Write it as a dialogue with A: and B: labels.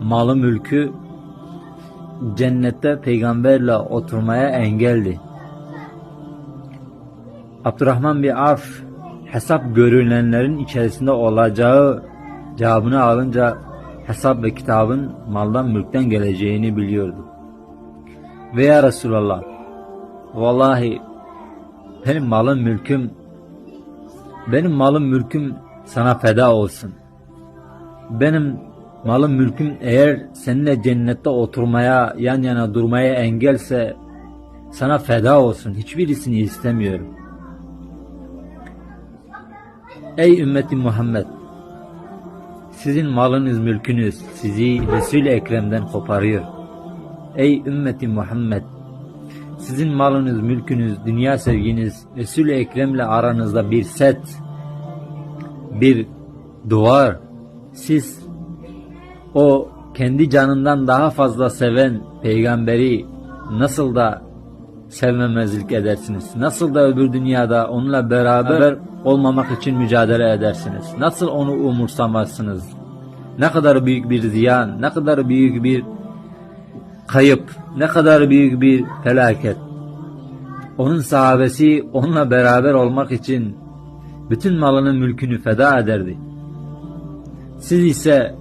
A: malı mülkü cennette peygamberle oturmaya engeldi. Abdurrahman bir Af hesap görülenlerin içerisinde olacağı cevabını alınca hesap ve kitabın maldan mülkten geleceğini biliyordu. Ve ya Resulallah vallahi benim malım mülküm benim malım mülküm sana feda olsun. Benim malım mülküm eğer seninle cennette oturmaya, yan yana durmaya engelse sana feda olsun. Hiçbirisini istemiyorum. Ey ümmeti Muhammed! Sizin malınız, mülkünüz sizi Resul-i Ekrem'den koparıyor. Ey ümmeti Muhammed! Sizin malınız, mülkünüz, dünya sevginiz Resul-i Ekrem'le aranızda bir set, bir duvar. Siz o kendi canından daha fazla seven peygamberi nasıl da sevmemezlik edersiniz? Nasıl da öbür dünyada onunla beraber olmamak için mücadele edersiniz? Nasıl onu umursamazsınız? Ne kadar büyük bir ziyan, ne kadar büyük bir kayıp, ne kadar büyük bir felaket. Onun sahabesi onunla beraber olmak için bütün malını mülkünü feda ederdi. Siz ise